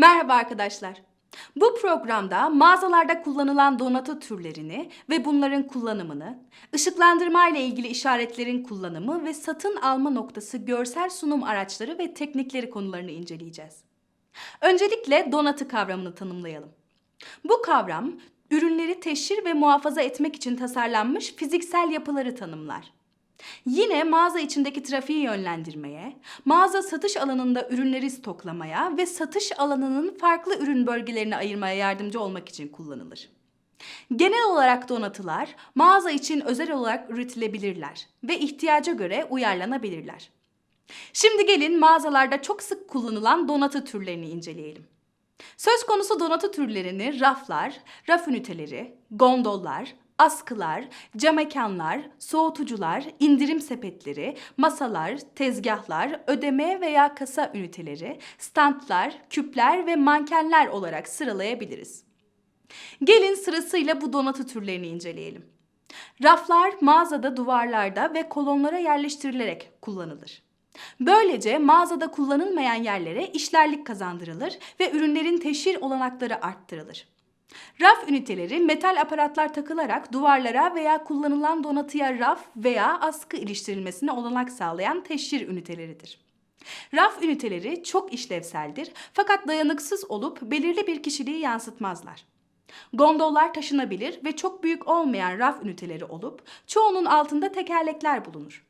Merhaba arkadaşlar. Bu programda mağazalarda kullanılan donatı türlerini ve bunların kullanımını, ışıklandırma ile ilgili işaretlerin kullanımı ve satın alma noktası görsel sunum araçları ve teknikleri konularını inceleyeceğiz. Öncelikle donatı kavramını tanımlayalım. Bu kavram, ürünleri teşhir ve muhafaza etmek için tasarlanmış fiziksel yapıları tanımlar. Yine mağaza içindeki trafiği yönlendirmeye, mağaza satış alanında ürünleri stoklamaya ve satış alanının farklı ürün bölgelerine ayırmaya yardımcı olmak için kullanılır. Genel olarak donatılar mağaza için özel olarak üretilebilirler ve ihtiyaca göre uyarlanabilirler. Şimdi gelin mağazalarda çok sık kullanılan donatı türlerini inceleyelim. Söz konusu donatı türlerini raflar, raf üniteleri, gondollar, askılar, cam mekanlar, soğutucular, indirim sepetleri, masalar, tezgahlar, ödeme veya kasa üniteleri, standlar, küpler ve mankenler olarak sıralayabiliriz. Gelin sırasıyla bu donatı türlerini inceleyelim. Raflar mağazada duvarlarda ve kolonlara yerleştirilerek kullanılır. Böylece mağazada kullanılmayan yerlere işlerlik kazandırılır ve ürünlerin teşhir olanakları arttırılır. Raf üniteleri metal aparatlar takılarak duvarlara veya kullanılan donatıya raf veya askı iliştirilmesine olanak sağlayan teşhir üniteleridir. Raf üniteleri çok işlevseldir fakat dayanıksız olup belirli bir kişiliği yansıtmazlar. Gondollar taşınabilir ve çok büyük olmayan raf üniteleri olup çoğunun altında tekerlekler bulunur.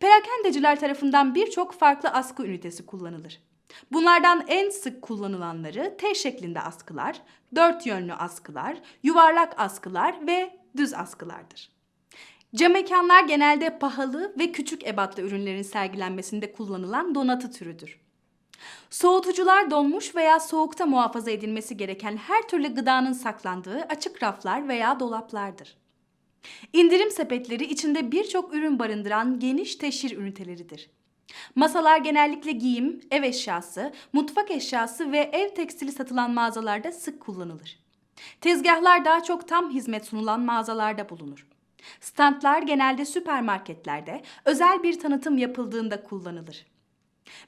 Perakendeciler tarafından birçok farklı askı ünitesi kullanılır. Bunlardan en sık kullanılanları T şeklinde askılar, dört yönlü askılar, yuvarlak askılar ve düz askılardır. Cam mekanlar genelde pahalı ve küçük ebatlı ürünlerin sergilenmesinde kullanılan donatı türüdür. Soğutucular donmuş veya soğukta muhafaza edilmesi gereken her türlü gıdanın saklandığı açık raflar veya dolaplardır. İndirim sepetleri içinde birçok ürün barındıran geniş teşhir üniteleridir. Masalar genellikle giyim, ev eşyası, mutfak eşyası ve ev tekstili satılan mağazalarda sık kullanılır. Tezgahlar daha çok tam hizmet sunulan mağazalarda bulunur. Standlar genelde süpermarketlerde özel bir tanıtım yapıldığında kullanılır.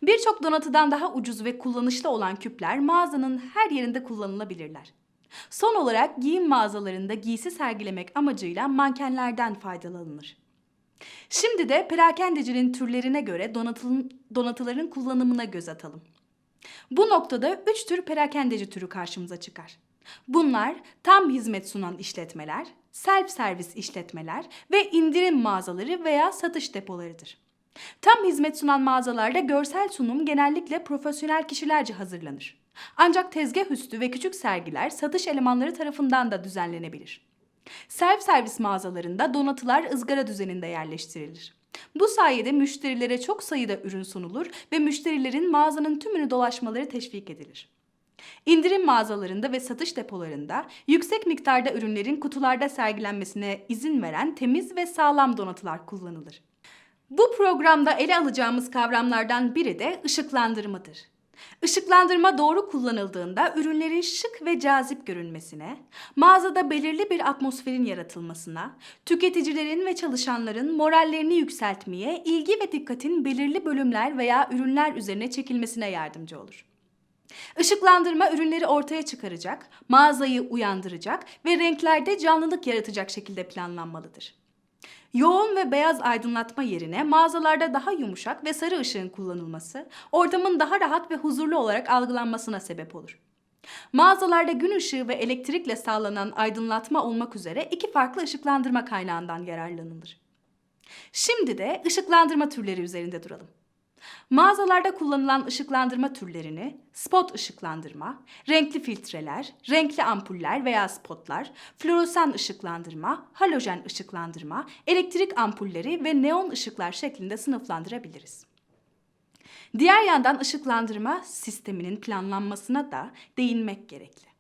Birçok donatıdan daha ucuz ve kullanışlı olan küpler mağazanın her yerinde kullanılabilirler. Son olarak giyim mağazalarında giysi sergilemek amacıyla mankenlerden faydalanılır. Şimdi de perakendecinin türlerine göre donatıların kullanımına göz atalım. Bu noktada üç tür perakendeci türü karşımıza çıkar. Bunlar tam hizmet sunan işletmeler, self servis işletmeler ve indirim mağazaları veya satış depolarıdır. Tam hizmet sunan mağazalarda görsel sunum genellikle profesyonel kişilerce hazırlanır. Ancak tezgah üstü ve küçük sergiler satış elemanları tarafından da düzenlenebilir. Self servis mağazalarında donatılar ızgara düzeninde yerleştirilir. Bu sayede müşterilere çok sayıda ürün sunulur ve müşterilerin mağazanın tümünü dolaşmaları teşvik edilir. İndirim mağazalarında ve satış depolarında yüksek miktarda ürünlerin kutularda sergilenmesine izin veren temiz ve sağlam donatılar kullanılır. Bu programda ele alacağımız kavramlardan biri de ışıklandırmadır. Işıklandırma doğru kullanıldığında ürünlerin şık ve cazip görünmesine, mağazada belirli bir atmosferin yaratılmasına, tüketicilerin ve çalışanların morallerini yükseltmeye, ilgi ve dikkatin belirli bölümler veya ürünler üzerine çekilmesine yardımcı olur. Işıklandırma ürünleri ortaya çıkaracak, mağazayı uyandıracak ve renklerde canlılık yaratacak şekilde planlanmalıdır. Yoğun ve beyaz aydınlatma yerine mağazalarda daha yumuşak ve sarı ışığın kullanılması, ortamın daha rahat ve huzurlu olarak algılanmasına sebep olur. Mağazalarda gün ışığı ve elektrikle sağlanan aydınlatma olmak üzere iki farklı ışıklandırma kaynağından yararlanılır. Şimdi de ışıklandırma türleri üzerinde duralım. Mağazalarda kullanılan ışıklandırma türlerini spot ışıklandırma, renkli filtreler, renkli ampuller veya spotlar, floresan ışıklandırma, halojen ışıklandırma, elektrik ampulleri ve neon ışıklar şeklinde sınıflandırabiliriz. Diğer yandan ışıklandırma sisteminin planlanmasına da değinmek gerekli.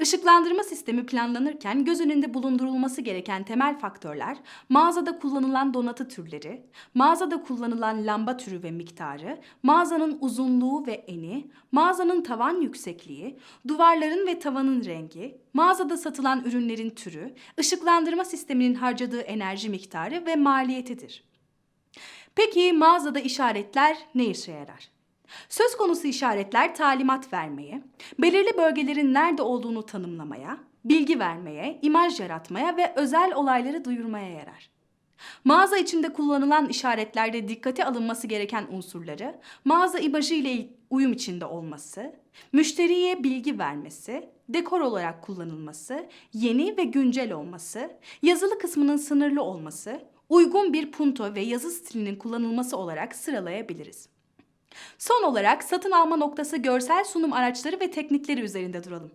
Işıklandırma sistemi planlanırken göz önünde bulundurulması gereken temel faktörler mağazada kullanılan donatı türleri, mağazada kullanılan lamba türü ve miktarı, mağazanın uzunluğu ve eni, mağazanın tavan yüksekliği, duvarların ve tavanın rengi, mağazada satılan ürünlerin türü, ışıklandırma sisteminin harcadığı enerji miktarı ve maliyetidir. Peki mağazada işaretler ne işe yarar? Söz konusu işaretler talimat vermeye, belirli bölgelerin nerede olduğunu tanımlamaya, bilgi vermeye, imaj yaratmaya ve özel olayları duyurmaya yarar. Mağaza içinde kullanılan işaretlerde dikkate alınması gereken unsurları, mağaza imajı ile uyum içinde olması, müşteriye bilgi vermesi, dekor olarak kullanılması, yeni ve güncel olması, yazılı kısmının sınırlı olması, uygun bir punto ve yazı stilinin kullanılması olarak sıralayabiliriz. Son olarak satın alma noktası görsel sunum araçları ve teknikleri üzerinde duralım.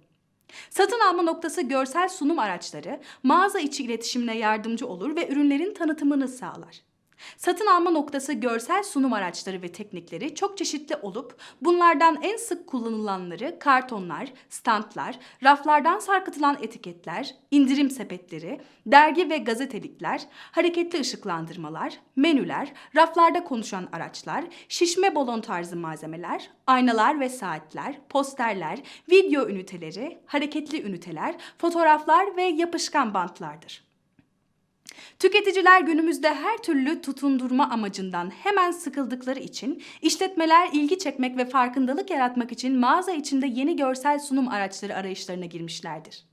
Satın alma noktası görsel sunum araçları mağaza içi iletişimine yardımcı olur ve ürünlerin tanıtımını sağlar. Satın alma noktası görsel sunum araçları ve teknikleri çok çeşitli olup bunlardan en sık kullanılanları kartonlar, standlar, raflardan sarkıtılan etiketler, indirim sepetleri, dergi ve gazetelikler, hareketli ışıklandırmalar, menüler, raflarda konuşan araçlar, şişme balon tarzı malzemeler, aynalar ve saatler, posterler, video üniteleri, hareketli üniteler, fotoğraflar ve yapışkan bantlardır. Tüketiciler günümüzde her türlü tutundurma amacından hemen sıkıldıkları için işletmeler ilgi çekmek ve farkındalık yaratmak için mağaza içinde yeni görsel sunum araçları arayışlarına girmişlerdir.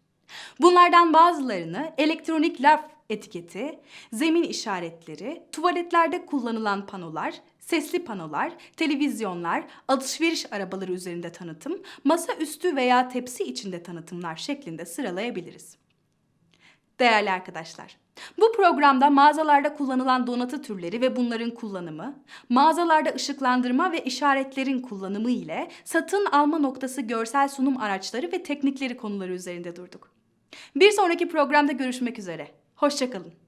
Bunlardan bazılarını elektronik laf etiketi, zemin işaretleri, tuvaletlerde kullanılan panolar, sesli panolar, televizyonlar, alışveriş arabaları üzerinde tanıtım, masa üstü veya tepsi içinde tanıtımlar şeklinde sıralayabiliriz. Değerli arkadaşlar, bu programda mağazalarda kullanılan donatı türleri ve bunların kullanımı, mağazalarda ışıklandırma ve işaretlerin kullanımı ile satın alma noktası görsel sunum araçları ve teknikleri konuları üzerinde durduk. Bir sonraki programda görüşmek üzere. Hoşçakalın.